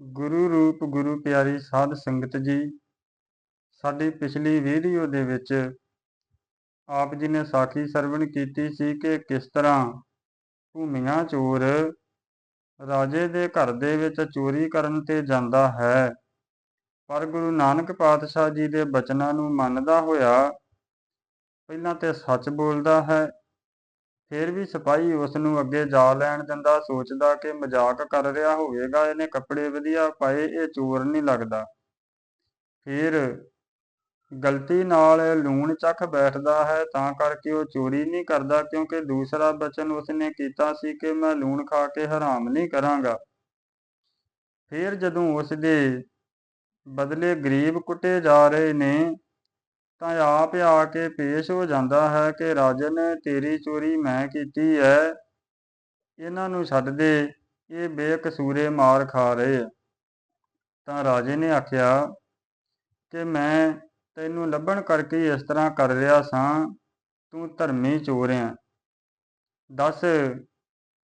ਗੁਰੂ ਰੂਪ ਗੁਰੂ ਪਿਆਰੀ ਸਾਧ ਸੰਗਤ ਜੀ, ਸਾਡੀ ਪਿਛਲੀ ਵੀਡੀਓ ਦੇ ਵਿੱਚ ਆਪ ਜੀ ਨੇ ਸਾਖੀ ਸਰਵਣ ਕੀਤੀ ਸੀ ਕਿ ਕਿਸ ਤਰ੍ਹਾਂ ਭੂਮੀਆਂ ਚੋਰ ਰਾਜੇ ਦੇ ਘਰ ਦੇ ਵਿੱਚ ਚੋਰੀ ਕਰਨ ਤੇ ਜਾਂਦਾ ਹੈ। ਪਰ ਗੁਰੂ ਨਾਨਕ ਪਾਤਸ਼ਾਹ ਜੀ ਦੇ ਬਚਨਾਂ ਨੂੰ ਮੰਨਦਾ ਹੋਇਆ ਪਹਿਲਾਂ ਤੇ ਸੱਚ ਬੋਲਦਾ ਹੈ ਫਿਰ ਵੀ ਸਿਪਾਹੀ ਉਸ ਨੂੰ ਅੱਗੇ ਜਾ ਲੈਣ ਦਿੰਦਾ, ਸੋਚਦਾ ਕਿ ਮਜ਼ਾਕ ਕਰ ਰਿਹਾ ਹੋਵੇਗਾ, ਇਹਨੇ ਕੱਪੜੇ ਵਧੀਆ ਪਾਏ, ਇਹ ਚੋਰ ਨਹੀਂ ਲੱਗਦਾ। ਫਿਰ ਗਲਤੀ ਨਾਲ ਲੂਣ ਚੱਖ ਬੈਠਦਾ ਹੈ, ਤਾਂ ਕਰਕੇ ਉਹ ਚੋਰੀ ਨਹੀਂ ਕਰਦਾ, ਕਿਉਂਕਿ ਦੂਸਰਾ ਬਚਨ ਉਸਨੇ ਕੀਤਾ ਸੀ ਕਿ ਮੈਂ ਲੂਣ ਖਾ ਕੇ ਹਰਾਮ ਨਹੀਂ ਕਰਾਂਗਾ। ਫਿਰ ਜਦੋਂ ਉਸ ਦੇ ਬਦਲੇ ਗਰੀਬ ਕੁੱਟੇ ਜਾ ਰਹੇ ਨੇ ਤਾਂ ਆਪ ਆ ਕੇ ਪੇਸ਼ ਹੋ ਜਾਂਦਾ ਹੈ ਕਿ ਰਾਜਨ, ਤੇਰੀ ਚੋਰੀ ਮੈਂ ਕੀਤੀ ਹੈ ਇਹਨਾਂ ਨੂੰ ਛੱਡ ਦੇ, ਇਹ ਬੇਕਸੂਰੇ ਮਾਰ ਖਾ ਰਹੇ ਤਾਂ ਰਾਜੇ ਨੇ ਆਖਿਆ ਕਿ ਮੈਂ ਤੈਨੂੰ ਲੱਭਣ ਕਰਕੇ ਇਸ ਤਰ੍ਹਾਂ ਕਰ ਰਿਹਾ ਸਾਂ, ਤੂੰ ਧਰਮੀ ਚੋਰ ਹੈ ਦੱਸ,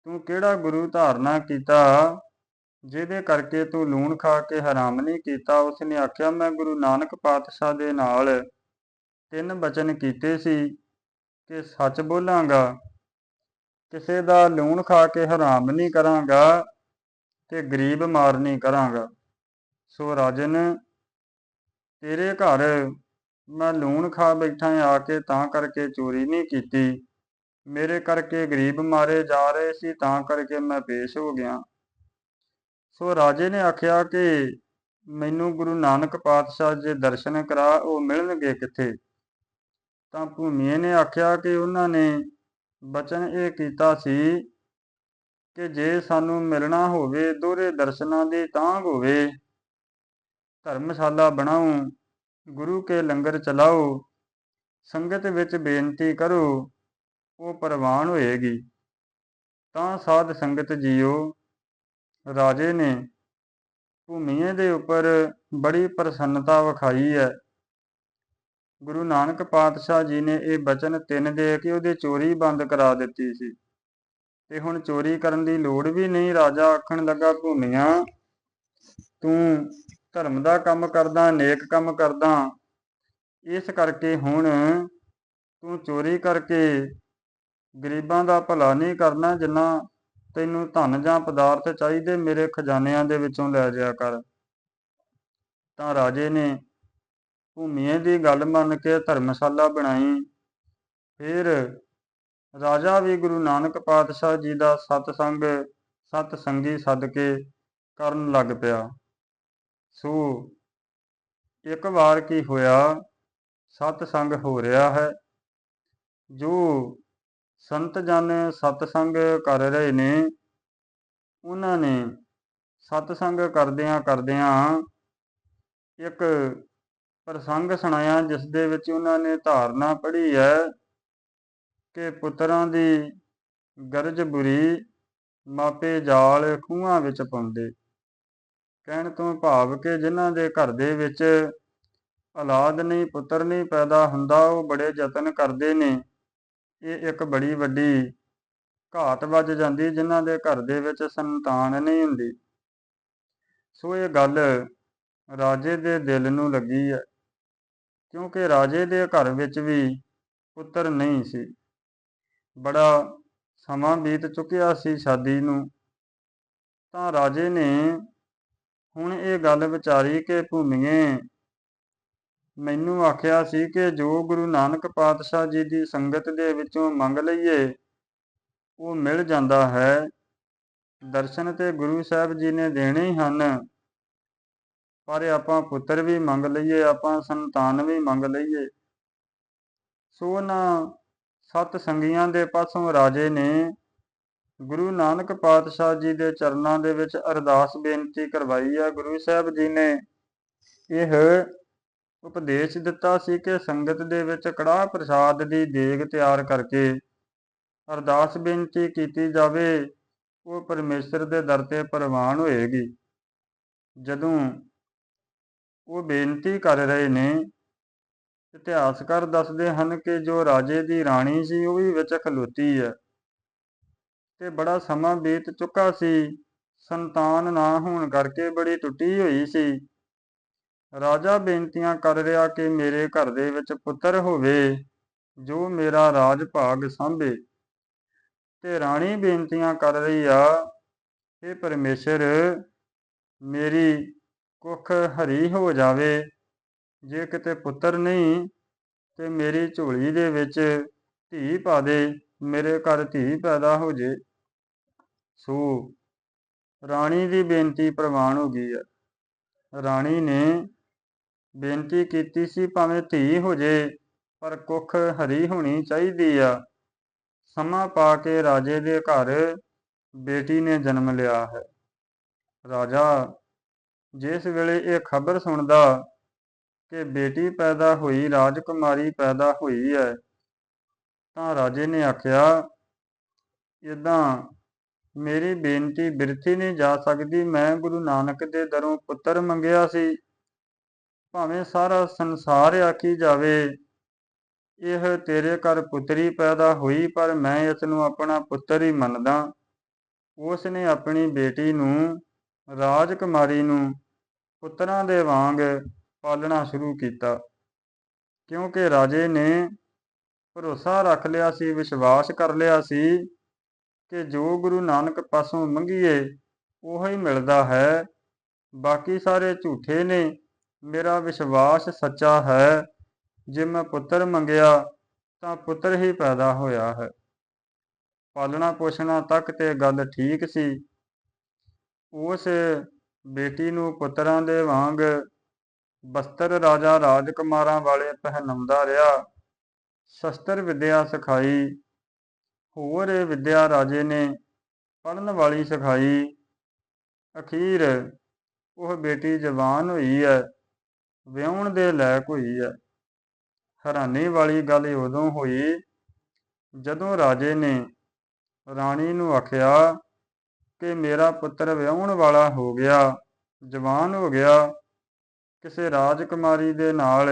ਤੂੰ ਕਿਹੜਾ ਗੁਰੂ ਧਾਰਨਾ ਕੀਤਾ? ਜਿਹਦੇ ਕਰਕੇ ਤੂੰ ਲੂਣ ਖਾ ਕੇ ਹਰਾਮ ਨਹੀਂ ਕੀਤਾ, ਉਸਨੇ ਆਖਿਆ, ਮੈਂ ਗੁਰੂ ਨਾਨਕ ਪਾਤਸ਼ਾਹ ਦੇ ਨਾਲ ਤਿੰਨ ਬਚਨ ਕੀਤੇ ਸੀ ਕਿ ਸੱਚ ਬੋਲਾਂਗਾ, ਕਿਸੇ ਦਾ ਲੂਣ ਖਾ ਕੇ ਹਰਾਮ ਨਹੀਂ ਕਰਾਂਗਾ ਤੇ ਗਰੀਬ ਮਾਰ ਨਹੀਂ ਕਰਾਂਗਾ। ਸੋ ਰਾਜਨ, ਤੇਰੇ ਘਰ ਮੈਂ ਲੂਣ ਖਾ ਬੈਠਾ ਆ ਕੇ ਤਾਂ ਕਰਕੇ ਚੋਰੀ ਨਹੀਂ ਕੀਤੀ। ਮੇਰੇ ਕਰਕੇ ਗਰੀਬ ਮਾਰੇ ਜਾ ਰਹੇ ਸੀ ਤਾਂ ਕਰਕੇ ਮੈਂ ਪੇਸ਼ ਹੋ ਗਿਆ। ਸੋ ਰਾਜੇ ਨੇ ਆਖਿਆ ਕਿ ਮੈਨੂੰ ਗੁਰੂ ਨਾਨਕ ਪਾਤਸ਼ਾਹ ਜੇ ਦਰਸ਼ਨ ਕਰਾ, ਉਹ ਮਿਲਣਗੇ ਕਿੱਥੇ? ਤਾਂ ਭੂਮੀਏ ਨੇ ਆਖਿਆ ਕਿ ਉਹਨਾਂ ਨੇ ਬਚਨ ਇਹ ਕੀਤਾ ਸੀ ਕਿ ਜੇ ਸਾਨੂੰ ਮਿਲਣਾ ਹੋਵੇ, ਦੋਹਰੇ ਦਰਸ਼ਨਾਂ ਦੀ ਤਾਂਗ ਹੋਵੇ, ਧਰਮਸ਼ਾਲਾ ਬਣਾਓ ਗੁਰੂ ਕੇ ਲੰਗਰ ਚਲਾਓ ਸੰਗਤ ਵਿੱਚ ਬੇਨਤੀ ਕਰੋ, ਉਹ ਪ੍ਰਵਾਨ ਹੋਏਗੀ। ਤਾਂ ਸਾਧ ਸੰਗਤ ਜੀਓ, ਰਾਜੇ ਨੇ ਭੂਮੀਏ ਦੇ ਉੱਪਰ ਬੜੀ ਪ੍ਰਸੰਨਤਾ ਵਿਖਾਈ ਹੈ। ਗੁਰੂ ਨਾਨਕ ਪਾਤਸ਼ਾਹ ਜੀ ਨੇ ਇਹ ਬਚਨ ਤਿੰਨ ਦੇ ਕੇ ਉਹਦੀ ਚੋਰੀ ਬੰਦ ਕਰਾ ਦਿੱਤੀ ਸੀ। ਤੇ ਹੁਣ ਚੋਰੀ ਕਰਨ ਦੀ ਲੋੜ ਵੀ ਨਹੀਂ, ਰਾਜਾ ਆਖਣ ਲੱਗਾ, ਭੂਮੀਆਂ, ਤੂੰ ਧਰਮ ਦਾ ਕੰਮ ਕਰਦਾ, ਨੇਕ ਕੰਮ ਕਰਦਾ, ਇਸ ਕਰਕੇ ਹੁਣ ਤੂੰ ਚੋਰੀ ਕਰਕੇ ਗਰੀਬਾਂ ਦਾ ਭਲਾ ਨਹੀਂ ਕਰਨਾ, ਜਿੰਨਾ ਤੈਨੂੰ ਧਨ ਜਾਂ ਪਦਾਰਥ ਚਾਹੀਦੇ, ਮੇਰੇ ਖਜ਼ਾਨਿਆਂ ਦੇ ਵਿੱਚੋਂ ਲੈ ਜਾਇਆ ਕਰ। ਤਾਂ ਰਾਜੇ ਨੇ ਭੂਮੀਏ ਦੀ ਗੱਲ ਮੰਨ ਕੇ ਧਰਮਸ਼ਾਲਾ ਬਣਾਈ। ਫਿਰ ਰਾਜਾ ਵੀ ਗੁਰੂ ਨਾਨਕ ਪਾਤਸ਼ਾਹ ਜੀ ਦਾ ਸਤਸੰਗ, ਸਤ ਸੰਗੀ ਸਦ ਕੇ ਕਰਨ ਲੱਗ ਪਿਆ। ਸੋ ਇੱਕ ਵਾਰ ਕੀ ਹੋਇਆ ਸਤ ਸੰਗ ਹੋ ਰਿਹਾ ਹੈ। ਜੋ ਸੰਤ ਜਨ ਸਤਸੰਗ ਕਰ ਰਹੇ ਨੇ, ਉਹਨਾਂ ਨੇ ਸਤਸੰਗ ਕਰਦਿਆਂ ਕਰਦਿਆਂ ਇੱਕ ਪ੍ਰਸੰਗ ਸੁਣਾਇਆ ਜਿਸ ਦੇ ਵਿੱਚ ਉਹਨਾਂ ਨੇ ਧਾਰਨਾ ਪੜ੍ਹੀ ਹੈ ਕਿ ਪੁੱਤਰਾਂ ਦੀ ਗਰਜ ਬੁਰੀ ਮਾਪੇ ਜਾਲ ਖੂਹਾਂ ਵਿੱਚ ਪਾਉਂਦੇ। ਕਹਿਣ ਤੋਂ ਭਾਵ ਕਿ ਜਿਨ੍ਹਾਂ ਦੇ ਘਰ ਦੇ ਵਿੱਚ ਔਲਾਦ ਨਹੀਂ, ਪੁੱਤਰ ਨਹੀਂ ਪੈਦਾ ਹੁੰਦਾ, ਉਹ ਬੜੇ ਯਤਨ ਕਰਦੇ ਨੇ। ਇਹ ਇੱਕ ਬੜੀ ਵੱਡੀ ਘਾਟ ਵੱਜ ਜਾਂਦੀ, ਜਿਨ੍ਹਾਂ ਦੇ ਘਰ ਦੇ ਵਿੱਚ ਸੰਤਾਨ ਨਹੀਂ ਹੁੰਦੀ। ਸੋ ਇਹ ਗੱਲ ਰਾਜੇ ਦੇ ਦਿਲ ਨੂੰ ਲੱਗੀ ਹੈ। ਕਿਉਂਕਿ ਰਾਜੇ ਦੇ ਘਰ ਵਿੱਚ ਵੀ ਪੁੱਤਰ ਨਹੀਂ ਸੀ। ਬੜਾ ਸਮਾਂ ਬੀਤ ਚੁੱਕਿਆ ਸੀ ਸ਼ਾਦੀ ਨੂੰ। ਤਾਂ ਰਾਜੇ ਨੇ ਹੁਣ ਇਹ ਗੱਲ ਵਿਚਾਰੀ ਕਿ ਭੂਮੀਏ, ਮੈਨੂੰ ਆਖਿਆ ਸੀ ਕਿ ਜੋ ਗੁਰੂ ਨਾਨਕ ਪਾਤਸ਼ਾਹ ਜੀ ਦੀ ਸੰਗਤ ਦੇ ਵਿੱਚੋਂ ਮੰਗ ਲਈਏ, ਉਹ ਮਿਲ ਜਾਂਦਾ ਹੈ। ਦਰਸ਼ਨ ਤੇ ਗੁਰੂ ਸਾਹਿਬ ਜੀ ਨੇ ਦੇਣੇ ਹੀ ਹਨ। ਪਰ ਆਪਾਂ ਪੁੱਤਰ ਵੀ ਮੰਗ ਲਈਏ, ਆਪਾਂ ਸੰਤਾਨ ਵੀ ਮੰਗ ਲਈਏ। ਸੋ ਨਾ ਸਤ ਸੰਗੀਆਂ ਦੇ ਪਾਸੋਂ ਰਾਜੇ ਨੇ ਗੁਰੂ ਨਾਨਕ ਪਾਤਸ਼ਾਹ ਜੀ ਦੇ ਚਰਨਾਂ ਦੇ ਵਿੱਚ ਅਰਦਾਸ ਬੇਨਤੀ ਕਰਵਾਈ ਹੈ ਗੁਰੂ ਸਾਹਿਬ ਜੀ ਨੇ ਇਹ ਉਪਦੇਸ਼ ਦਿੱਤਾ ਸੀ ਕਿ ਸੰਗਤ ਦੇ ਵਿੱਚ ਕੜਾਹ ਪ੍ਰਸਾਦ ਦੀ ਦੇਗ ਤਿਆਰ ਕਰਕੇ ਅਰਦਾਸ ਬੇਨਤੀ ਕੀਤੀ ਜਾਵੇ, ਉਹ ਪਰਮੇਸ਼ਰ ਦੇ ਦਰ ਤੇ ਪ੍ਰਵਾਨ ਹੋਏਗੀ। ਜਦੋਂ ਉਹ ਬੇਨਤੀ ਕਰ ਰਹੇ ਨੇ। ਇਤਿਹਾਸਕਾਰ ਦੱਸਦੇ ਹਨ ਕਿ ਜੋ ਰਾਜੇ ਦੀ ਰਾਣੀ ਸੀ, ਉਹ ਵੀ ਵਿੱਚ ਖਲੋਤੀ ਹੈ। ਤੇ ਬੜਾ ਸਮਾਂ ਬੀਤ ਚੁੱਕਾ ਸੀ। ਸੰਤਾਨ ਨਾ ਹੋਣ ਕਰਕੇ ਬੜੀ ਟੁੱਟੀ ਹੋਈ ਸੀ। ਰਾਜਾ ਬੇਨਤੀਆਂ ਕਰ ਰਿਹਾ ਕਿ ਮੇਰੇ ਘਰ ਦੇ ਵਿੱਚ ਪੁੱਤਰ ਹੋਵੇ, ਜੋ ਮੇਰਾ ਰਾਜ ਭਾਗ ਸੰਭੇ। ਤੇ ਰਾਣੀ ਬੇਨਤੀਆਂ ਕਰ ਰਹੀ ਆ ਕਿ ਪਰਮੇਸ਼ਰ, ਮੇਰੀ ਕੁੱਖ ਹਰੀ ਹੋ ਜਾਵੇ, ਜੇ ਕਿਤੇ ਪੁੱਤਰ ਨਹੀਂ, ਤੇ ਮੇਰੀ ਝੋਲੀ ਦੇ ਵਿੱਚ ਧੀ ਪਾ ਦੇ, ਮੇਰੇ ਘਰ ਧੀ ਪੈਦਾ ਹੋ ਜੇ। ਸੋ, ਰਾਣੀ ਦੀ ਬੇਨਤੀ ਪ੍ਰਵਾਨ ਹੋ ਗਈ ਹੈ। ਰਾਣੀ ਨੇ ਬੇਨਤੀ ਕੀਤੀ ਸੀ, ਭਾਵੇਂ ਧੀ ਹੋ ਜੇ, ਪਰ ਕੁੱਖ ਹਰੀ ਹੋਣੀ ਚਾਹੀਦੀ ਆ। ਸਮਾਂ ਪਾ ਕੇ ਰਾਜੇ ਦੇ ਘਰ ਬੇਟੀ ਨੇ ਜਨਮ ਲਿਆ ਹੈ। ਰਾਜਾ ਜਿਸ ਵੇਲੇ ਇਹ ਖਬਰ ਸੁਣਦਾ ਕਿ ਬੇਟੀ ਪੈਦਾ ਹੋਈ, ਰਾਜਕੁਮਾਰੀ ਪੈਦਾ ਹੋਈ ਹੈ, ਤਾਂ ਰਾਜੇ ਨੇ ਆਖਿਆ ਇਦਾਂ ਮੇਰੀ ਬੇਨਤੀ ਬਿਰਥੀ ਨਹੀਂ ਜਾ ਸਕਦੀ। ਮੈਂ ਗੁਰੂ ਨਾਨਕ ਦੇ ਦਰੋਂ ਪੁੱਤਰ ਮੰਗਿਆ ਸੀ। ਭਾਵੇਂ ਸਾਰਾ ਸੰਸਾਰ ਆਖੀ ਜਾਵੇ, ਇਹ ਤੇਰੇ ਘਰ ਪੁੱਤਰੀ ਪੈਦਾ ਹੋਈ, ਪਰ ਮੈਂ ਇਸ ਨੂੰ ਆਪਣਾ ਪੁੱਤਰ ਹੀ ਮੰਨਦਾ। ਉਸ ਨੇ ਆਪਣੀ ਬੇਟੀ ਨੂੰ ਰਾਜਕੁਮਾਰੀ ਨੂੰ ਪੁੱਤਰਾਂ ਦੇ ਵਾਂਗ ਪਾਲਣਾ ਸ਼ੁਰੂ ਕੀਤਾ। ਕਿਉਂਕਿ ਰਾਜੇ ਨੇ ਭਰੋਸਾ ਰੱਖ ਲਿਆ ਸੀ, ਵਿਸ਼ਵਾਸ ਕਰ ਲਿਆ ਸੀ ਕਿ ਜੋ ਗੁਰੂ ਨਾਨਕ ਪਾਸੋਂ ਮੰਗੀਏ, ਉਹ ਹੀ ਮਿਲਦਾ ਹੈ। ਬਾਕੀ ਸਾਰੇ ਝੂਠੇ ਨੇ। ਮੇਰਾ ਵਿਸ਼ਵਾਸ ਸੱਚਾ ਹੈ, ਜੇ ਮੈਂ ਪੁੱਤਰ ਮੰਗਿਆ, ਤਾਂ ਪੁੱਤਰ ਹੀ ਪੈਦਾ ਹੋਇਆ ਹੈ। ਪਾਲਣਾ ਪੋਸ਼ਣਾ ਤੱਕ ਤੇ ਗੱਲ ਠੀਕ ਸੀ। ਉਸ ਬੇਟੀ ਨੂੰ ਪੁੱਤਰਾਂ ਦੇ ਵਾਂਗ ਬਸਤਰ ਰਾਜਾ ਰਾਜਕੁਮਾਰਾਂ ਵਾਲੇ ਪਹਿਨਾਉਂਦਾ ਰਿਹਾ। ਸ਼ਸਤਰ ਵਿਦਿਆ ਸਿਖਾਈ। ਹੋਰ ਵਿਦਿਆ ਰਾਜੇ ਨੇ ਪੜਨ ਵਾਲੀ ਸਿਖਾਈ। ਅਖੀਰ ਉਹ ਬੇਟੀ ਜਵਾਨ ਹੋਈ ਹੈ ਵਿਆਹਣ ਦੇ ਲਾਇਕ ਹੋਈ ਹੈ ਹੈਰਾਨੀ ਵਾਲੀ ਗੱਲ ਉਦੋਂ ਹੋਈ ਜਦੋਂ ਰਾਜੇ ਨੇ ਰਾਣੀ ਨੂੰ ਆਖਿਆ ਕਿ ਮੇਰਾ ਪੁੱਤਰ ਵਿਆਹਣ ਵਾਲਾ ਹੋ ਗਿਆ, ਜਵਾਨ ਹੋ ਗਿਆ, ਕਿਸੇ ਰਾਜਕੁਮਾਰੀ ਦੇ ਨਾਲ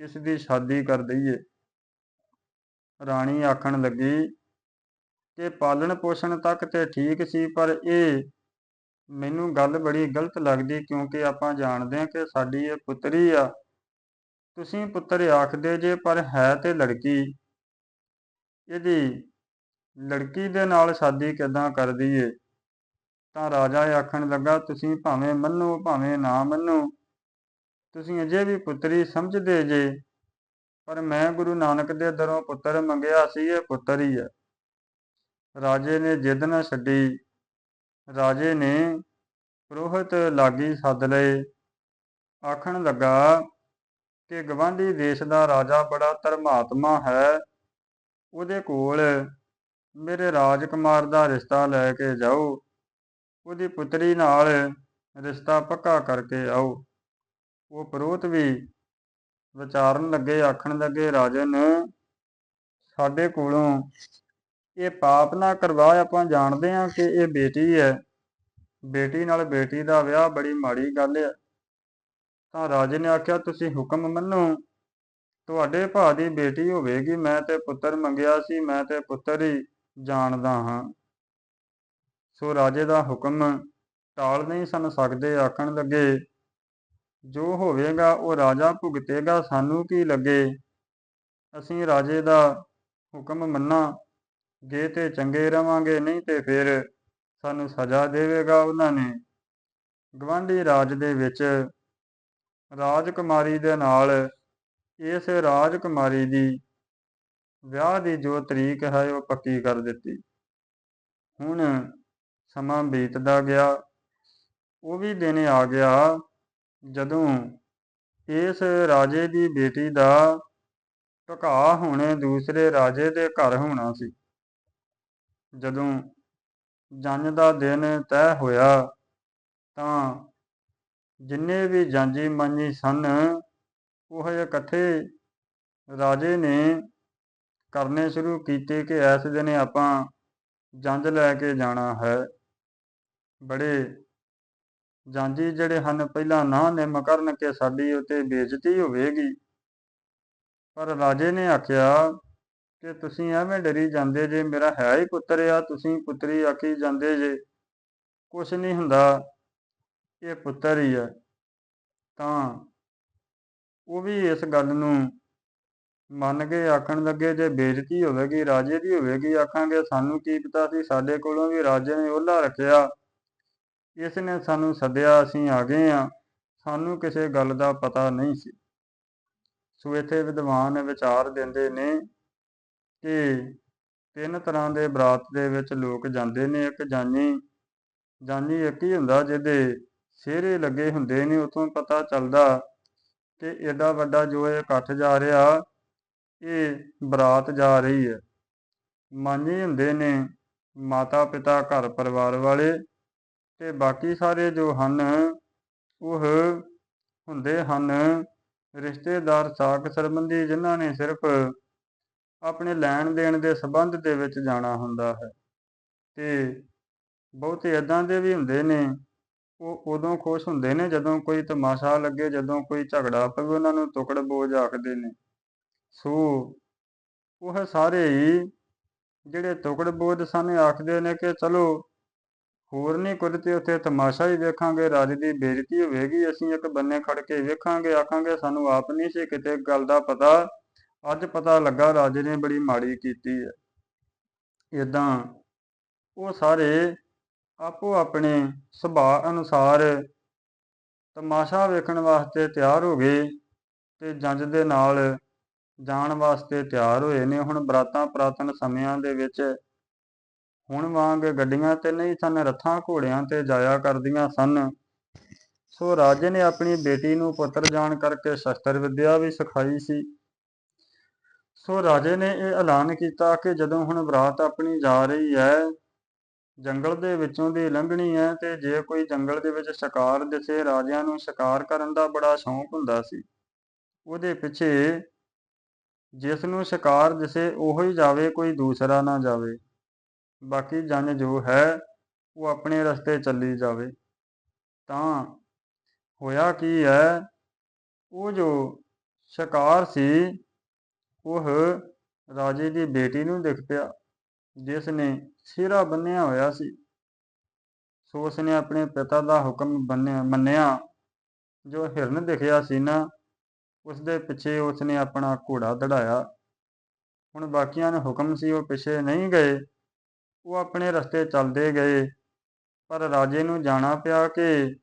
ਇਸ ਦੀ ਸ਼ਾਦੀ ਕਰ ਦਈਏ। ਰਾਣੀ ਆਖਣ ਲੱਗੀ ਕਿ ਪਾਲਣ ਪੋਸ਼ਣ ਤੱਕ ਤੇ ਠੀਕ ਸੀ, ਪਰ ਇਹ ਮੈਨੂੰ ਗੱਲ ਬੜੀ ਗਲਤ ਲੱਗਦੀ, ਕਿਉਂਕਿ ਆਪਾਂ ਜਾਣਦੇ ਹਾਂ ਕਿ ਸਾਡੀ ਇਹ ਪੁੱਤਰੀ ਆ। ਤੁਸੀਂ ਪੁੱਤਰ ਆਖਦੇ ਜੇ, ਪਰ ਹੈ ਤੇ ਲੜਕੀ। ਇਹਦੀ ਲੜਕੀ ਦੇ ਨਾਲ ਸ਼ਾਦੀ ਕਿਦਾਂ ਕਰ ਦਈਏ? ਤਾਂ ਰਾਜਾ ਆਖਣ ਲੱਗਾ, ਤੁਸੀਂ ਭਾਵੇਂ ਮੰਨੋ, ਭਾਵੇਂ ਨਾ ਮੰਨੋ। ਤੁਸੀਂ ਅਜੇ ਵੀ ਪੁੱਤਰੀ ਸਮਝਦੇ ਜੇ। ਪਰ ਮੈਂ ਗੁਰੂ ਨਾਨਕ ਦੇ ਦਰੋਂ ਪੁੱਤਰ ਮੰਗਿਆ ਸੀ, ਇਹ ਪੁੱਤਰ ਹੀ ਹੈ ਰਾਜੇ ਨੇ ਜਿੱਦ ਨਾ ਛੱਡੀ। ਰਾਜੇ ਨੇ ਪ੍ਰੋਹਿਤ ਲਾਗੀ ਸੱਦ ਲਏ। ਆਖਣ ਲੱਗਾ, ਕਿ ਗਵਾਂਢੀ ਦੇਸ਼ ਦਾ ਰਾਜਾ ਬੜਾ ਧਰਮਾਤਮਾ ਹੈ। ਉਹਦੇ ਕੋਲ ਮੇਰੇ ਰਾਜਕੁਮਾਰ ਦਾ ਰਿਸ਼ਤਾ ਲੈ ਕੇ ਜਾਓ। ਉਹਦੀ ਪੁੱਤਰੀ ਨਾਲ ਰਿਸ਼ਤਾ ਪੱਕਾ ਕਰਕੇ ਆਓ। ਉਹ ਪ੍ਰੋਤ ਵੀ ਵਿਚਾਰਨ ਲੱਗੇ, ਆਖਣ ਲੱਗੇ, ਰਾਜਨ, ਸਾਡੇ ਕੋਲੋਂ ਇਹ ਪਾਪ ਨਾ ਕਰਵਾ, ਆਪਾਂ ਜਾਣਦੇ ਹਾਂ ਕਿ ਇਹ ਬੇਟੀ ਹੈ। ਬੇਟੀ ਨਾਲ ਬੇਟੀ ਦਾ ਵਿਆਹ ਬੜੀ ਮਾੜੀ ਗੱਲ ਹੈ। ਤਾਂ ਰਾਜੇ ਨੇ ਆਖਿਆ, ਤੁਸੀਂ ਹੁਕਮ ਮੰਨੋ, ਤੁਹਾਡੇ ਭਾ ਦੀ ਬੇਟੀ ਹੋਵੇਗੀ। ਮੈਂ ਤੇ ਪੁੱਤਰ ਮੰਗਿਆ ਸੀ, ਮੈਂ ਤੇ ਪੁੱਤਰ ਹੀ ਜਾਣਦਾ ਹਾਂ। ਸੋ ਰਾਜੇ ਦਾ ਹੁਕਮ ਟਾਲ ਨਹੀਂ ਸਨ, ਸਕਦੇ ਆਖਣ ਲੱਗੇ, ਜੋ ਹੋਵੇਗਾ, ਉਹ ਰਾਜਾ ਭੁਗਤੇਗਾ, ਸਾਨੂੰ ਕੀ ਲੱਗੇ? ਅਸੀਂ ਰਾਜੇ ਦਾ ਹੁਕਮ ਮੰਨਾ, ਜੇ ਤੇ ਚੰਗੇ ਰਵਾਂਗੇ, ਨਹੀਂ ਤੇ ਫਿਰ ਸਾਨੂੰ ਸਜ਼ਾ ਦੇਵੇਗਾ ਉਹਨਾਂ ਨੇ। ਗਵਾਂਢੀ ਰਾਜ ਦੇ ਵਿੱਚ ਰਾਜਕੁਮਾਰੀ ਦੇ ਨਾਲ ਇਸ ਰਾਜਕੁਮਾਰੀ ਦੀ ਵਿਆਹ ਦੀ ਜੋ ਤਰੀਕ ਹੈ, ਉਹ ਪੱਕੀ ਕਰ ਦਿੱਤੀ। ਹੁਣ ਸਮਾਂ ਬੀਤਦਾ ਗਿਆ। ਉਹ ਵੀ ਦਿਨ ਆ ਗਿਆ ਜਦੋਂ ਇਸ ਰਾਜੇ ਦੀ ਬੇਟੀ ਦਾ ਟਕਾ ਹੋਣੇ ਦੂਸਰੇ ਰਾਜੇ ਦੇ ਘਰ ਹੋਣਾ ਸੀ। ਜਦੋਂ ਜੰਜ ਦਾ ਦਿਨ ਤੈਅ ਹੋਇਆ ਤਾਂ ਜਿੰਨੇ ਵੀ ਜਾਂਜੀ ਮਾਂਜੀ ਸਨ, ਉਹ ਇਕੱਠੇ ਰਾਜੇ ਨੇ ਕਰਨੇ ਸ਼ੁਰੂ ਕੀਤੇ ਕਿ ਇਸ ਦਿਨ ਆਪਾਂ ਜੰਜ ਲੈ ਕੇ ਜਾਣਾ ਹੈ। ਬੜੇ ਜਾਂਜੀ ਜਿਹੜੇ ਹਨ, ਪਹਿਲਾਂ ਨਾ ਨਿਮ ਕਰਨ ਕੇ ਸਾਡੀ ਉਤੇ ਬੇਇੱਜ਼ਤੀ ਹੋਵੇਗੀ। ਪਰ ਰਾਜੇ ਨੇ ਆਖਿਆ ਕਿ ਤੁਸੀਂ ਐਵੇਂ ਡਰੀ ਜਾਂਦੇ ਜੇ, ਮੇਰਾ ਹੈ ਹੀ ਪੁੱਤਰ ਆ, ਤੁਸੀਂ ਪੁੱਤਰੀ ਆਖੀ ਜਾਂਦੇ ਜੇ। ਕੁਛ ਨਹੀਂ ਹੁੰਦਾ, ਇਹ ਪੁੱਤਰ ਹੀ ਹੈ ਤਾਂ ਉਹ ਵੀ ਇਸ ਗੱਲ ਨੂੰ ਮੰਨ ਕੇ ਆਖਣ ਲੱਗੇ, ਜੇ ਬੇਇੱਜ਼ਤੀ ਹੋਵੇਗੀ, ਰਾਜੇ ਦੀ ਹੋਵੇਗੀ, ਆਖਾਂਗੇ, ਸਾਨੂੰ ਕੀ ਪਤਾ ਸੀ, ਸਾਡੇ ਕੋਲੋਂ ਵੀ ਰਾਜੇ ਨੇ ਉਹਲਾ ਰੱਖਿਆ। ਇਸ ਨੇ ਸਾਨੂੰ ਸੱਦਿਆ, ਅਸੀਂ ਆ ਗਏ ਆ ਸਾਨੂੰ ਕਿਸੇ ਗੱਲ ਦਾ ਪਤਾ ਨਹੀਂ ਸੀ। ਸੋ ਇੱਥੇ ਵਿਦਵਾਨ ਵਿਚਾਰ ਦਿੰਦੇ ਨੇ ਕਿ ਤਿੰਨ ਤਰ੍ਹਾਂ ਦੇ ਬਰਾਤ ਦੇ ਵਿੱਚ ਲੋਕ ਜਾਂਦੇ ਨੇ। ਇੱਕ ਜਾਨੀ ਜਾਨੀ ਇੱਕ ਹੀ ਹੁੰਦਾ ਜਿਹਦੇ ਸਿਹਰੇ ਲੱਗੇ ਹੁੰਦੇ ਨੇ। ਉਥੋਂ ਪਤਾ ਚੱਲਦਾ ਕਿ ਐਡਾ ਵੱਡਾ ਜੋ ਇਹ ਇਕੱਠ ਜਾ ਰਿਹਾ, ਇਹ ਬਰਾਤ ਜਾ ਰਹੀ ਹੈ। ਮਾਨੀ ਹੁੰਦੇ ਨੇ ਮਾਤਾ ਪਿਤਾ ਘਰ ਪਰਿਵਾਰ ਵਾਲੇ। ਤੇ ਬਾਕੀ ਸਾਰੇ ਜੋ ਹਨ, ਉਹ ਹੁੰਦੇ ਹਨ ਰਿਸ਼ਤੇਦਾਰ ਸਾਕ ਸੰਬੰਧੀ ਜਿਨ੍ਹਾਂ ਨੇ ਸਿਰਫ ਆਪਣੇ ਲੈਣ ਦੇਣ ਦੇ ਸਬੰਧ ਦੇ ਵਿੱਚ ਜਾਣਾ ਹੁੰਦਾ ਹੈ। ਤੇ ਬਹੁਤੇ ਇਦਾਂ ਦੇ ਵੀ ਹੁੰਦੇ ਨੇ, ਉਹ ਉਦੋਂ ਖੁਸ਼ ਹੁੰਦੇ ਨੇ ਜਦੋਂ ਕੋਈ ਤਮਾਸ਼ਾ ਲੱਗੇ, ਜਦੋਂ ਕੋਈ ਝਗੜਾ ਪਵੇ, ਉਹਨਾਂ ਨੂੰ ਟੁਕੜ ਬੋਝ ਆਖਦੇ ਨੇ। ਸੋ ਉਹ ਸਾਰੇ ਹੀ ਜਿਹੜੇ ਟੁਕੜ ਬੋਝ ਸਨ ਆਖਦੇ ਨੇ ਕਿ ਚਲੋ ਹੋਰ ਨਹੀਂ ਕੁਝ ਤੇ ਉੱਥੇ ਤਮਾਸ਼ਾ ਹੀ ਵੇਖਾਂਗੇ, ਰਾਜ ਦੀ ਬੇਇੱਜ਼ਤੀ ਹੋਵੇਗੀ, ਅਸੀਂ ਇੱਕ ਬੰਨੇ ਖੜ ਕੇ ਵੇਖਾਂਗੇ, ਆਖਾਂਗੇ ਸਾਨੂੰ ਆਪ ਨਹੀਂ ਸੀ ਕਿਤੇ ਗੱਲ ਦਾ ਪਤਾ। ਅੱਜ ਪਤਾ ਲੱਗਾ ਰਾਜੇ ਨੇ ਬੜੀ ਮਾੜੀ ਕੀਤੀ ਹੈ। ਇਦਾਂ ਉਹ ਸਾਰੇ ਆਪੋ ਆਪਣੇ ਸੁਭਾਅ ਅਨੁਸਾਰ ਤਮਾਸ਼ਾ ਵੇਖਣ ਵਾਸਤੇ ਤਿਆਰ ਹੋ ਗਏ ਤੇ ਜੰਜ ਦੇ ਨਾਲ ਜਾਣ ਵਾਸਤੇ ਤਿਆਰ ਹੋਏ ਨੇ। ਹੁਣ ਬਰਾਤਾਂ ਪ੍ਰਾਤਨ ਸਮਿਆਂ ਦੇ ਵਿੱਚ ਹੁਣ ਵਾਂਗ ਗੱਡੀਆਂ ਤੇ ਨਹੀਂ ਸਨ, ਰੱਥਾਂ ਘੋੜਿਆਂ ਤੇ ਜਾਇਆ ਕਰਦੀਆਂ ਸਨ। ਸੋ ਰਾਜੇ ਨੇ ਆਪਣੀ ਬੇਟੀ ਨੂੰ ਪੁੱਤਰ ਜਾਣ ਕਰਕੇ ਸ਼ਸਤਰ ਵਿਦਿਆ ਵੀ ਸਿਖਾਈ ਸੀ। ਸੋ ਰਾਜੇ ਨੇ ਇਹ ਐਲਾਨ ਕੀਤਾ ਕਿ ਜਦੋਂ ਹੁਣ ਬਰਾਤ ਆਪਣੀ ਜਾ ਰਹੀ ਹੈ, ਜੰਗਲ ਦੇ ਵਿੱਚੋਂ ਦੀ ਲੰਘਣੀ ਹੈ ਤੇ ਜੇ ਕੋਈ ਜੰਗਲ ਦੇ ਵਿੱਚ ਸ਼ਿਕਾਰ ਦਿਸੇ, ਰਾਜਿਆਂ ਨੂੰ ਸ਼ਿਕਾਰ ਕਰਨ ਦਾ ਬੜਾ ਸ਼ੌਂਕ ਹੁੰਦਾ ਸੀ। ਉਹਦੇ ਪਿੱਛੇ ਜਿਸ ਨੂੰ ਸ਼ਿਕਾਰ ਦਿਸੇ, ਉਹ ਹੀ ਜਾਵੇ, ਕੋਈ ਦੂਸਰਾ ਨਾ ਜਾਵੇ। ਬਾਕੀ ਜਨ ਜੋ ਹੈ, ਉਹ ਆਪਣੇ ਰਸਤੇ ਚੱਲੀ ਜਾਵੇ। ਤਾਂ ਹੋਇਆ ਕੀ ਹੈ, ਉਹ ਜੋ ਸ਼ਿਕਾਰ ਸੀ, ਉਹ ਰਾਜੇ ਦੀ ਬੇਟੀ ਨੂੰ ਦਿਖ ਪਿਆ, ਜਿਸ ਨੇ ਸਿਹਰਾ ਬੰਨਿਆ ਹੋਇਆ ਸੀ। ਸੋ ਉਸ ਨੇ ਆਪਣੇ ਪਿਤਾ ਦਾ ਹੁਕਮ ਬੰਨਿਆ, ਮੰਨਿਆ। ਜੋ ਹਿਰਨ ਦਿਖਿਆ ਸੀ ਨਾ, ਉਸ ਦੇ ਪਿੱਛੇ ਉਸ ਨੇ ਆਪਣਾ ਘੋੜਾ ਦੜਾਇਆ। ਹੁਣ ਬਾਕੀਆਂ ਨੂੰ ਹੁਕਮ ਸੀ, ਉਹ ਪਿੱਛੇ ਨਹੀਂ ਗਏ। ਉਹ ਆਪਣੇ ਰਸਤੇ ਚੱਲਦੇ ਗਏ। ਪਰ ਰਾਜੇ ਨੂੰ ਜਾਣਾ ਪਿਆ ਕਿ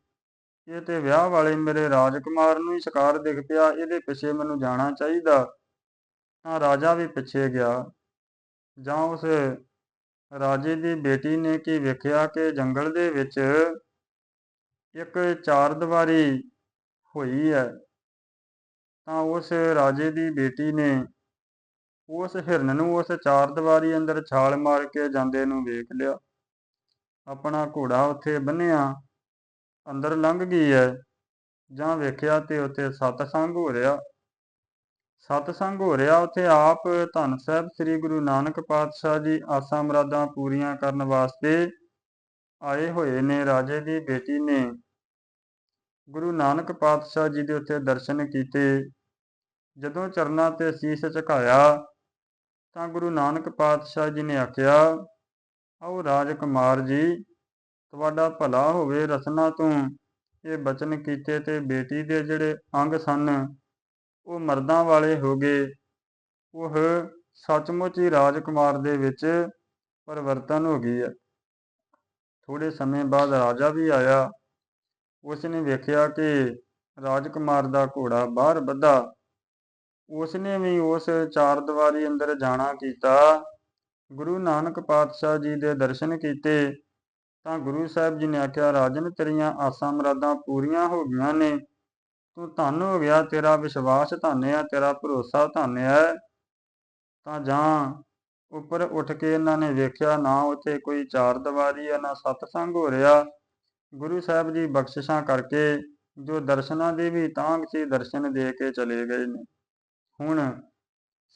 ਇਹ ਤੇ ਵਿਆਹ ਵਾਲੇ ਮੇਰੇ ਰਾਜਕੁਮਾਰ ਨੂੰ ਹੀ ਸ਼ਿਕਾਰ ਦਿਖ ਪਿਆ, ਇਹਦੇ ਪਿੱਛੇ ਮੈਨੂੰ ਜਾਣਾ ਚਾਹੀਦਾ। ਤਾਂ ਰਾਜਾ ਵੀ ਪਿੱਛੇ ਗਿਆ। ਜਾਂ ਉਸ ਰਾਜੇ ਦੀ ਬੇਟੀ ਨੇ ਕੀ ਵੇਖਿਆ ਕਿ ਜੰਗਲ ਦੇ ਵਿੱਚ ਇੱਕ ਚਾਰ ਦੀਵਾਰੀ ਹੋਈ ਹੈ? ਤਾਂ ਉਸ ਰਾਜੇ ਦੀ ਬੇਟੀ ਨੇ ਉਸ ਹਿਰਨ ਨੂੰ ਉਸ ਚਾਰ ਦੀਵਾਰੀ ਅੰਦਰ ਛਾਲ ਮਾਰ ਕੇ ਜਾਂਦੇ ਨੂੰ ਵੇਖ ਲਿਆ। ਆਪਣਾ ਘੋੜਾ ਉੱਥੇ ਬੰਨਿਆ, ਅੰਦਰ ਲੰਘ ਗਈ ਹੈ ਜਾਂ ਵੇਖਿਆ ਤੇ ਉੱਥੇ ਸਤਸੰਗ ਹੋ ਰਿਹਾ। ਸਤਸੰਗ ਹੋ ਰਿਹਾ, ਉੱਥੇ ਆਪ ਧੰਨ ਸਾਹਿਬ ਸ੍ਰੀ ਗੁਰੂ ਨਾਨਕ ਪਾਤਸ਼ਾਹ ਜੀ ਆਸਾਂ ਮਰਾਦਾਂ ਪੂਰੀਆਂ ਕਰਨ ਵਾਸਤੇ ਆਏ ਹੋਏ ਨੇ। ਰਾਜੇ ਦੀ ਬੇਟੀ ਨੇ ਗੁਰੂ ਨਾਨਕ ਪਾਤਸ਼ਾਹ ਜੀ ਦੇ ਉੱਤੇ ਦਰਸ਼ਨ ਕੀਤੇ। ਜਦੋਂ ਚਰਨਾਂ ਤੇ ਸੀਸ ਝੁਕਾਇਆ ਤਾਂ ਗੁਰੂ ਨਾਨਕ ਪਾਤਸ਼ਾਹ ਜੀ ਨੇ ਆਖਿਆ, ਆਓ ਰਾਜਕੁਮਾਰ ਜੀ, ਤੁਹਾਡਾ ਭਲਾ ਹੋਵੇ ਰਸਨਾ ਤੋਂ। ਇਹ ਬਚਨ ਕੀਤੇ ਤੇ ਬੇਟੀ ਦੇ ਜਿਹੜੇ ਅੰਗ ਸਨ, ਉਹ ਮਰਦਾਂ ਵਾਲੇ ਹੋ ਗਏ। ਉਹ ਸੱਚਮੁੱਚ ਹੀ ਰਾਜਕੁਮਾਰ ਦੇ ਵਿੱਚ ਪਰਿਵਰਤਨ ਹੋ ਗਈ ਹੈ। ਥੋੜੇ ਸਮੇਂ ਬਾਅਦ ਰਾਜਾ ਵੀ ਆਇਆ। ਉਸ ਨੇ ਵੇਖਿਆ ਕਿ ਰਾਜਕੁਮਾਰ ਦਾ ਘੋੜਾ ਬਾਹਰ ਬੱਧਾ ਉਸਨੇ ਵੀ ਉਸ ਚਾਰ ਦੀਵਾਰੀ ਅੰਦਰ ਜਾਣਾ ਕੀਤਾ। ਗੁਰੂ ਨਾਨਕ ਪਾਤਸ਼ਾਹ ਜੀ ਦੇ ਦਰਸ਼ਨ ਕੀਤੇ ਤਾਂ ਗੁਰੂ ਸਾਹਿਬ ਜੀ ਨੇ ਆਖਿਆ, ਰਾਜਨ, ਤੇਰੀਆਂ ਆਸਾਂ ਮਰਾਦਾਂ ਪੂਰੀਆਂ ਹੋ ਗਈਆਂ ਨੇ। ਤੂੰ ਧੰਨ ਹੋ ਗਿਆ, ਤੇਰਾ ਵਿਸ਼ਵਾਸ ਧੰਨ ਆ, ਤੇਰਾ ਭਰੋਸਾ ਧੰਨ ਹੈ ਤਾਂ ਜਾਂ ਉੱਪਰ ਉੱਠ ਕੇ ਇਹਨਾਂ ਨੇ ਵੇਖਿਆ, ਨਾ ਉੱਥੇ ਕੋਈ ਚਾਰ ਦੀਵਾਰੀ ਆ, ਨਾ ਸਤਸੰਗ ਹੋ ਰਿਹਾ। ਗੁਰੂ ਸਾਹਿਬ ਜੀ ਬਖਸ਼ਿਸ਼ਾਂ ਕਰਕੇ ਜੋ ਦਰਸ਼ਨਾਂ ਦੇ ਵੀ ਤਾਂਗ ਸੀ, ਦਰਸ਼ਨ ਦੇ ਕੇ ਚਲੇ ਗਏ ਨੇ। ਹੁਣ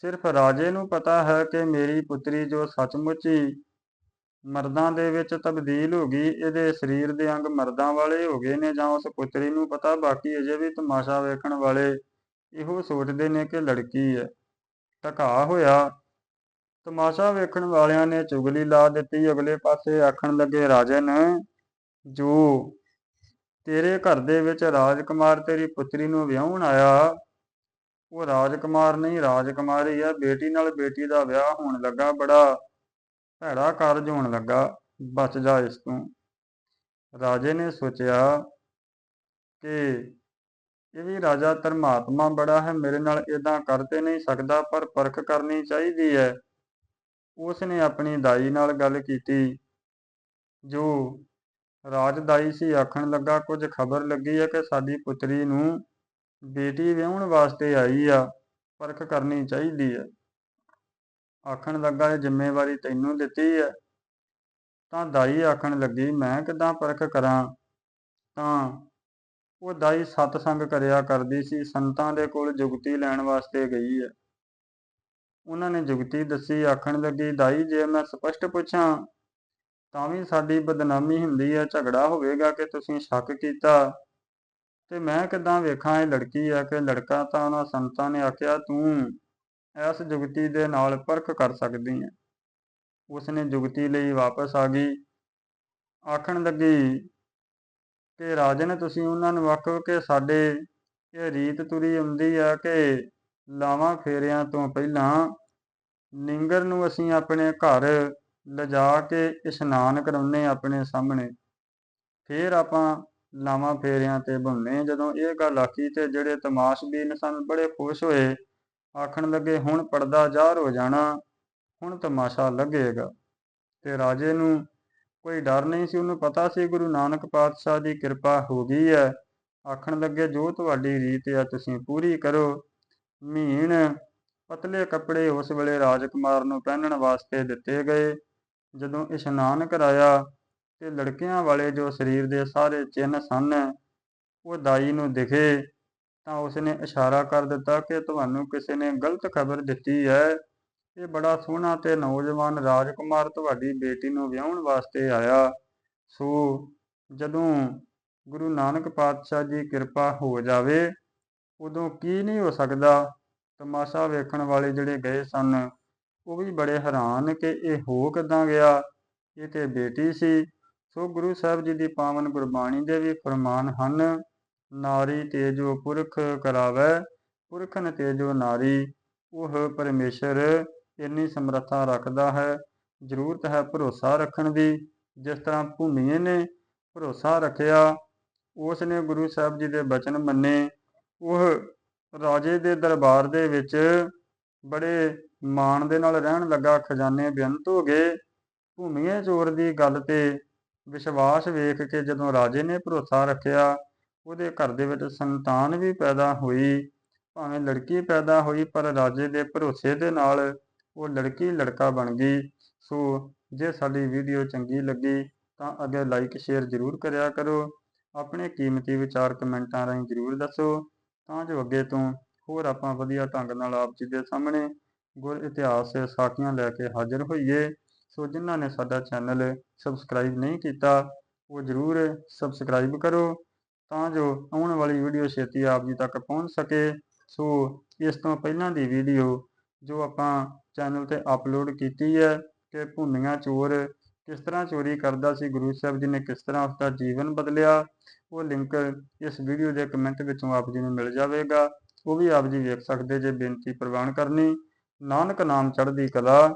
ਸਿਰਫ ਰਾਜੇ ਨੂੰ ਪਤਾ ਹੈ ਕਿ ਮੇਰੀ ਪੁੱਤਰੀ ਜੋ ਸੱਚਮੁੱਚ ਹੀ ਮਰਦਾਂ ਦੇ ਵਿੱਚ ਤਬਦੀਲ ਹੋ ਗਈ, ਇਹਦੇ ਸਰੀਰ ਦੇ ਅੰਗ ਮਰਦਾਂ ਵਾਲੇ ਹੋ ਗਏ ਨੇ ਜਾਂ ਉਸ ਪੁੱਤਰੀ ਨੂੰ ਪਤਾ, ਬਾਕੀ ਅਜੇ ਵੀ ਤਮਾਸ਼ਾ ਵੇਖਣ ਵਾਲੇ ਇਹੋ ਸੋਚਦੇ ਨੇ ਕਿ ਲੜਕੀ ਹੈ। ਟਕਾ ਹੋਇਆ। ਤਮਾਸ਼ਾ ਵੇਖਣ ਵਾਲਿਆਂ ਨੇ ਚੁਗਲੀ ਲਾ ਦਿੱਤੀ। ਅਗਲੇ ਪਾਸੇ ਆਖਣ ਲੱਗੇ, ਰਾਜਨ, ਜੋ ਤੇਰੇ ਘਰ ਦੇ ਵਿੱਚ ਰਾਜਕੁਮਾਰ ਤੇਰੀ ਪੁੱਤਰੀ ਨੂੰ ਵਿਆਹਣ ਆਇਆ ਉਹ ਰਾਜਕੁਮਾਰ ਨਹੀਂ, ਰਾਜਕੁਮਾਰੀ ਆ। ਬੇਟੀ ਨਾਲ ਬੇਟੀ ਦਾ ਵਿਆਹ ਹੋਣ ਲੱਗਾ, ਬੜਾ ਭੈੜਾ ਕਾਰਜ ਹੋਣ ਲੱਗਾ। ਬਚ ਜਾ ਇਸ ਤੋਂ। ਰਾਜੇ ਨੇ ਸੋਚਿਆ ਕਿ ਇਹ ਵੀ ਰਾਜਾ ਧਰਮਾਤਮਾ ਬੜਾ ਹੈ, ਮੇਰੇ ਨਾਲ ਇਦਾਂ ਕਰ ਤੇ ਨਹੀਂ ਸਕਦਾ, ਪਰ ਪਰਖ ਕਰਨੀ ਚਾਹੀਦੀ ਹੈ। ਉਸ ਨੇ ਆਪਣੀ ਦਾਈ ਨਾਲ ਗੱਲ ਕੀਤੀ। ਜੋ ਰਾਜਦਾਈ ਸੀ, ਆਖਣ ਲੱਗਾ, ਕੁਝ ਖਬਰ ਲੱਗੀ ਹੈ ਕਿ ਸਾਡੀ ਪੁੱਤਰੀ ਨੂੰ ਬੇਟੀ ਵਿਆਹਣ ਵਾਸਤੇ ਆਈ ਆ, ਪਰਖ ਕਰਨੀ ਚਾਹੀਦੀ ਹੈ ਆਖਣ ਲੱਗਾ, ਇਹ ਜ਼ਿੰਮੇਵਾਰੀ ਤੈਨੂੰ ਦਿੱਤੀ ਹੈ ਤਾਂ ਦਾਈ ਆਖਣ ਲੱਗੀ, ਮੈਂ ਕਿਦਾਂ ਪਰਖ ਕਰਾਂ? ਤਾਂ ਉਹ ਦਾਈ ਸਤਸੰਗ ਕਰਿਆ ਕਰਦੀ ਸੀ, ਸੰਤਾਂ ਦੇ ਕੋਲ ਜੁਗਤੀ ਲੈਣ ਵਾਸਤੇ ਗਈ ਹੈ ਉਹਨਾਂ ਨੇ ਜੁਗਤੀ ਦੱਸੀ, ਆਖਣ ਲੱਗੀ, ਦਾਈ, ਜੇ ਮੈਂ ਸਪਸ਼ਟ ਪੁੱਛਾਂ, ਤਾਂ ਵੀ ਸਾਡੀ ਬਦਨਾਮੀ ਹੁੰਦੀ ਹੈ ਝਗੜਾ ਹੋਵੇਗਾ ਕਿ ਤੁਸੀਂ ਸ਼ੱਕ ਕੀਤਾ? ਤੇ ਮੈਂ ਕਿਦਾਂ ਵੇਖਾਂ ਇਹ ਲੜਕੀ ਆ ਕਿ ਲੜਕਾ ਤਾਂ ਉਹਨਾਂ ਸੰਤਾਂ ਨੇ ਆਖਿਆ, ਤੂੰ ਇਸ ਜੁਗਤੀ ਦੇ ਨਾਲ ਪਰਖ ਕਰ ਸਕਦੀ ਹੈ ਉਸਨੇ ਜੁਗਤੀ ਲਈ ਵਾਪਸ ਆ ਗਈ। ਆਖਣ ਲੱਗੀ ਕਿ ਰਾਜਨ, ਤੁਸੀਂ ਉਹਨਾਂ ਨੂੰ ਆਖੋ ਕਿ ਸਾਡੇ ਇਹ ਰੀਤ ਤੁਰੀ ਹੁੰਦੀ ਆ ਕਿ ਲਾਵਾਂ ਫੇਰਿਆਂ ਤੋਂ ਪਹਿਲਾਂ ਨਿੰਗਰ ਨੂੰ ਅਸੀਂ ਆਪਣੇ ਘਰ ਲਿਜਾ ਕੇ ਇਸ਼ਨਾਨ ਕਰਾਉਨੇ ਆਪਣੇ ਸਾਹਮਣੇ। ਫੇਰ ਆਪਾਂ ਲਾਵਾਂ ਫੇਰਿਆਂ ਤੇ ਬੁੰਨੇ ਜਦੋਂ ਇਹ ਗੱਲ ਆਖੀ ਤੇ ਜਿਹੜੇ ਤਮਾਸ਼ਬੀਨ ਸਨ ਬੜੇ ਖੁਸ਼ ਹੋਏ। ਆਖਣ ਲੱਗੇ, ਹੁਣ ਪਰਦਾ ਜ਼ਾਹਰ ਹੋ ਜਾਣਾ, ਹੁਣ ਤਮਾਸ਼ਾ ਲੱਗੇਗਾ। ਤੇ ਰਾਜੇ ਨੂੰ ਕੋਈ ਡਰ ਨਹੀਂ ਸੀ, ਉਹਨੂੰ ਪਤਾ ਸੀ ਗੁਰੂ ਨਾਨਕ ਪਾਤਸ਼ਾਹ ਦੀ ਕਿਰਪਾ ਹੋ ਗਈ ਹੈ। ਆਖਣ ਲੱਗੇ, ਜੋ ਤੁਹਾਡੀ ਰੀਤ ਹੈ, ਤੁਸੀਂ ਪੂਰੀ ਕਰੋ। ਮੀਣ ਪਤਲੇ ਕੱਪੜੇ ਉਸ ਵੇਲੇ ਰਾਜਕੁਮਾਰ ਨੂੰ ਪਹਿਨਣ ਵਾਸਤੇ ਦਿੱਤੇ ਗਏ। ਜਦੋਂ ਇਸ਼ਨਾਨ ਕਰਾਇਆ ਤੇ ਲੜਕਿਆਂ ਵਾਲੇ ਜੋ ਸਰੀਰ ਦੇ ਸਾਰੇ ਚਿੰਨ੍ਹ ਸਨ, ਉਹ ਦਾਈ ਨੂੰ ਦਿਖੇ ਤਾਂ ਉਸਨੇ ਇਸ਼ਾਰਾ ਕਰ ਦਿੱਤਾ ਕਿ ਤੁਹਾਨੂੰ ਕਿਸੇ ਨੇ ਗਲਤ ਖਬਰ ਦਿੱਤੀ ਹੈ। ਇਹ ਬੜਾ ਸੋਹਣਾ ਤੇ ਨੌਜਵਾਨ ਰਾਜਕੁਮਾਰ ਤੁਹਾਡੀ ਬੇਟੀ ਨੂੰ ਵਿਆਹਣ ਵਾਸਤੇ ਆਇਆ। ਸੋ ਜਦੋਂ ਗੁਰੂ ਨਾਨਕ ਪਾਤਸ਼ਾਹ ਜੀ ਕਿਰਪਾ ਹੋ ਜਾਵੇ, ਉਦੋਂ ਕੀ ਨਹੀਂ ਹੋ ਸਕਦਾ? ਤਮਾਸ਼ਾ ਵੇਖਣ ਵਾਲੇ ਜਿਹੜੇ ਗਏ ਸਨ, ਉਹ ਵੀ ਬੜੇ ਹੈਰਾਨ ਕਿ ਇਹ ਹੋ ਕਿਦਾਂ ਗਿਆ? ਇਹ ਤੇ ਬੇਟੀ ਸੀ। ਸੋ ਗੁਰੂ ਸਾਹਿਬ ਜੀ ਦੀ ਪਾਵਨ ਗੁਰਬਾਣੀ ਦੇ ਵੀ ਫਰਮਾਨ ਹਨ, ਨਾਰੀ ਤੇਜੋ ਪੁਰਖ ਕਰਾਵੇ ਪੁਰਖਨ ਤੇਜੋ ਨਾਰੀ, ਉਹ ਪਰਮੇਸ਼ਰ ਇੰਨੀ ਸਮਰੱਥਾ ਰੱਖਦਾ ਹੈ, ਜ਼ਰੂਰਤ ਹੈ ਭਰੋਸਾ ਰੱਖਣ ਦੀ, ਜਿਸ ਤਰ੍ਹਾਂ ਭੂਮੀਏ ਨੇ ਭਰੋਸਾ ਰੱਖਿਆ, ਉਸ ਨੇ ਗੁਰੂ ਸਾਹਿਬ ਜੀ ਦੇ ਬਚਨ ਮੰਨੇ, ਉਹ ਰਾਜੇ ਦੇ ਦਰਬਾਰ ਦੇ ਵਿੱਚ ਬੜੇ ਮਾਣ ਦੇ ਨਾਲ ਰਹਿਣ ਲੱਗਾ, ਖਜ਼ਾਨੇ ਬੇਅੰਤ ਹੋ ਗਏ, ਭੂਮੀਏ ਚੋਰ ਦੀ ਗੱਲ ਤੇ ਵਿਸ਼ਵਾਸ ਵੇਖ ਕੇ ਜਦੋਂ ਰਾਜੇ ਨੇ ਭਰੋਸਾ ਰੱਖਿਆ, ਉਹਦੇ ਘਰ ਦੇ ਵਿੱਚ ਸੰਤਾਨ ਵੀ ਪੈਦਾ ਹੋਈ। ਭਾਵੇਂ ਲੜਕੀ ਪੈਦਾ ਹੋਈ, ਪਰ ਰਾਜੇ ਦੇ ਭਰੋਸੇ ਦੇ ਨਾਲ ਉਹ ਲੜਕੀ ਲੜਕਾ ਬਣ ਗਈ। ਸੋ ਜੇ ਸਾਡੀ ਵੀਡੀਓ ਚੰਗੀ ਲੱਗੀ, ਤਾਂ ਅੱਗੇ ਲਾਈਕ ਸ਼ੇਅਰ ਜ਼ਰੂਰ ਕਰਿਆ ਕਰੋ। ਆਪਣੇ ਕੀਮਤੀ ਵਿਚਾਰ ਕਮੈਂਟਾਂ ਰਾਹੀਂ ਜ਼ਰੂਰ ਦੱਸੋ। ਤਾਂ ਜੋ ਅੱਗੇ ਤੋਂ ਹੋਰ ਆਪਾਂ ਵਧੀਆ ਢੰਗ ਨਾਲ ਆਪ ਜੀ ਦੇ ਸਾਹਮਣੇ ਗੁਰ ਇਤਿਹਾਸ ਸਾਖੀਆਂ ਲੈ ਕੇ ਹਾਜ਼ਰ ਹੋਈਏ। ਸੋ ਜਿਨ੍ਹਾਂ ਨੇ ਸਾਡਾ ਚੈਨਲ ਸਬਸਕ੍ਰਾਈਬ ਨਹੀਂ ਕੀਤਾ, ਉਹ ਜ਼ਰੂਰ ਸਬਸਕ੍ਰਾਈਬ ਕਰੋ ਤਾਂ ਜੋ ਆਉਣ ਵਾਲੀ ਵੀਡੀਓ ਛੇਤੀ ਆਪ ਜੀ ਤੱਕ ਪਹੁੰਚ ਸਕੇ। ਸੋ ਇਸ ਤੋਂ ਪਹਿਲਾਂ ਦੀ ਵੀਡੀਓ ਜੋ ਆਪਾਂ ਚੈਨਲ ਤੇ ਅਪਲੋਡ ਕੀਤੀ ਹੈ ਕਿ ਭੁੰਨੀਆਂ ਚੋਰ ਕਿਸ ਤਰ੍ਹਾਂ ਚੋਰੀ ਕਰਦਾ ਸੀ, ਗੁਰੂ ਸਾਹਿਬ ਜੀ ਨੇ ਕਿਸ ਤਰ੍ਹਾਂ ਉਸ ਦਾ ਜੀਵਨ ਬਦਲਿਆ, ਉਹ ਲਿੰਕ ਇਸ ਵੀਡੀਓ ਦੇ ਕਮੈਂਟ ਵਿੱਚੋਂ ਆਪ ਜੀ ਨੂੰ ਮਿਲ ਜਾਵੇਗਾ। ਉਹ ਵੀ ਆਪ ਜੀ ਵੇਖ ਸਕਦੇ ਜੇ ਬੇਨਤੀ ਪ੍ਰਵਾਨ ਕਰਨੀ। ਨਾਨਕ ਨਾਮ ਚੜ੍ਹਦੀ ਕਲਾ।